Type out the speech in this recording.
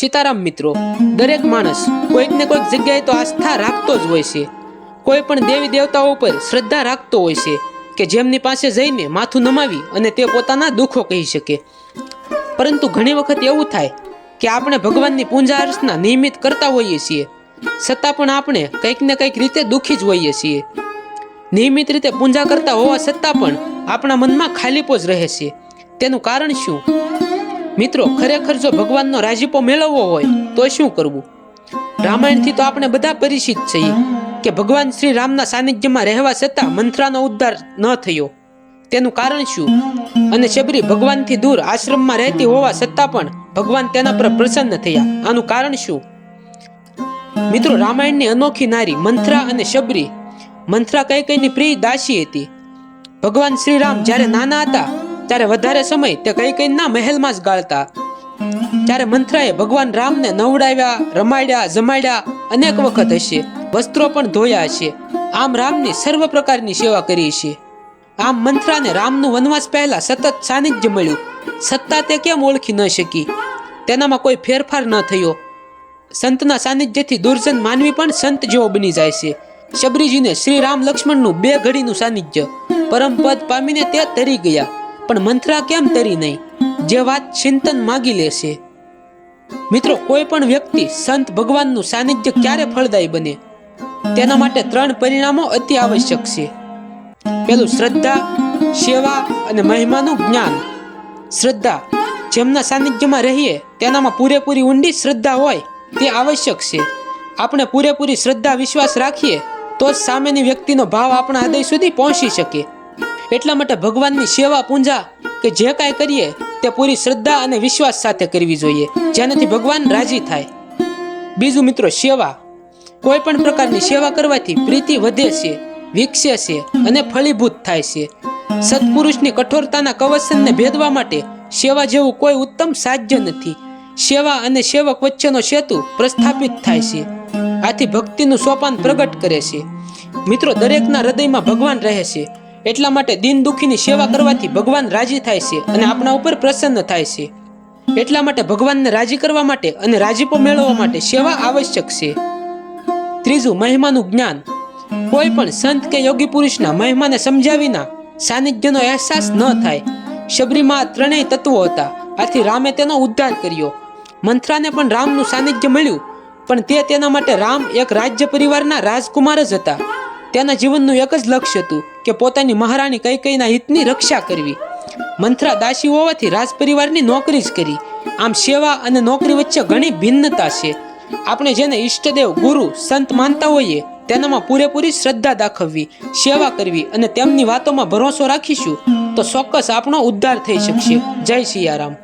સીતારામ મિત્રો, દરેક માણસ કોઈક ને કોઈક જગ્યાએ તો આસ્થા રાખતો જ હોય છે. કોઈ પણ દેવી દેવતાઓ પર શ્રદ્ધા રાખતો હોય છે કે જેમની પાસે જઈને માથું નમાવી અને તે પોતાના દુઃખો કહી શકે. પરંતુ ઘણી વખત એવું થાય કે આપણે ભગવાનની પૂજા અર્ચના નિયમિત કરતા હોઈએ છીએ, છતાં પણ આપણે કંઈક ને કંઈક રીતે દુઃખી જ હોઈએ છીએ. નિયમિત રીતે પૂજા કરતા હોવા છતાં પણ આપણા મનમાં ખાલીપો જ રહે છે. તેનું કારણ શું? મિત્રો, ખરેખર જો ભગવાનનો રાજીપો મેળવવો હોય, તો શું કરવું? રામાયણથી તો આપણે બધા પરિચિત છીએ કે ભગવાન શ્રી રામના સાનિધ્યમાં રહેવા છતાં મંત્રાનો ઉદ્ધાર ન થયો. તેનું કારણ શું? અને શબરી ભગવાનથી દૂર આશ્રમમાં રહેતી હોવા છતાં પણ ભગવાન તેના પર પ્રસન્ન થયા. આનું કારણ શું? મિત્રો, રામાયણની અનોખી નારી મંથરા અને શબરી મંથરા કઈ કઈની પ્રિય દાસી હતી. ભગવાન શ્રી રામ જ્યારે નાના હતા ત્યારે વધારે સમય તે કઈ ના મહેલમાં જ ગાળતા. ત્યારે મંથરાએ ભગવાન રામને નવડાવ્યા, રમાડ્યા, જમાડ્યા, અનેક વખત હશે. વસ્ત્રો પણ ધોયા હશે. આમ રામની સર્વ પ્રકારની સેવા કરી છે આમ મંથરાને રામનું વનવાસ પહેલા સતત સાનિધ્ય મળ્યું. સત્તા તે કેમ ઓળખી ન શકી? તેનામાં કોઈ ફેરફાર ન થયો. સંતના સાનિધ્યથી દુર્જન માનવી પણ સંત જેવો બની જાય છે. શબરીજીને શ્રી રામ લક્ષ્મણનું બે ઘડીનું સાનિધ્ય. પરમ પદ પામીને તે તરી ગયા. પણ મંથરા કેમ તરી નહીં? જે વાત ચિંતન માગી લેશે મિત્રો, કોઈ પણ વ્યક્તિ સંત ભગવાનનું સાનિધ્ય ક્યારે ફળદાયી બને? તેના માટે ત્રણ પરિણામો અતિ આવશ્યક છે. પેલું શ્રદ્ધા, સેવા અને મહિમાનું જ્ઞાન. શ્રદ્ધા, જેમના સાનિધ્યમાં રહીએ, તેનામાં પૂરેપૂરી ઊંડી શ્રદ્ધા હોય, તે આવશ્યક છે. આપણે પૂરેપૂરી શ્રદ્ધા, વિશ્વાસ રાખીએ, તો જ સામેની વ્યક્તિનો ભાવ આપણા હૃદય સુધી પહોંચી શકે. એટલા માટે ભગવાનની સેવા પૂંજા કે જે કાંઈ કરીએ તે પૂરી શ્રદ્ધા અને વિશ્વાસ સાથે કરવી જોઈએ, જેનાથી ભગવાન રાજી થાય. બીજું મિત્રો, સેવા. કોઈ પણ પ્રકારની સેવા કરવાથી પ્રીતિ વધે છે, વિકસે છે અને ફળીભૂત થાય છે. સત્પુરુષની કઠોરતાના કવચનને ભેદવા માટે સેવા જેવું કોઈ ઉત્તમ સાધ્ય નથી. સેવા અને સેવક વચ્ચેનો સેતુ પ્રસ્થાપિત થાય છે. આથી ભક્તિનું સોપાન પ્રગટ કરે છે. મિત્રો, દરેકના હૃદયમાં ભગવાન રહે છે. એટલા માટે દિન દુખીની સેવા કરવાથી ભગવાન રાજી થાય છે અને આપણા ઉપર પ્રસન્ન થાય છે. એટલા માટે ભગવાનને રાજી કરવા માટે અને રાજીપો મેળવવા માટે સેવા આવશ્યક છે. ત્રીજું, મહિમાનું જ્ઞાન. કોઈ પણ સંત કે યોગી પુરુષના મહિમાને સમજાવીના સાનિધ્યનો અહેસાસ ન થાય. શબરીમાં ત્રણેય તત્વો હતા. આથી રામે તેનો ઉદ્ધાર કર્યો. મંથરાને પણ રામનું સાનિધ્ય મળ્યું. પણ તે તેના માટે રામ એક રાજ્ય પરિવારના રાજકુમાર જ હતા. તેના જીવનનું એક જ લક્ષ્ય હતું કે પોતાની મહારાણી કઈ કઈના હિતની રક્ષા કરવી. મંથરા દાસી હોવાથી રાજ પરિવારની નોકરી જ કરી. આમ સેવા અને નોકરી વચ્ચે ઘણી ભિન્નતા છે. આપણે જેને ઈષ્ટદેવ, ગુરુ, સંત માનતા હોઈએ, તેનામાં પૂરેપૂરી શ્રદ્ધા દાખવવી, સેવા કરવી અને તેમની વાતોમાં ભરોસો રાખીશું, તો ચોક્કસ આપણો ઉદ્ધાર થઈ શકશે. જય સિયારામ.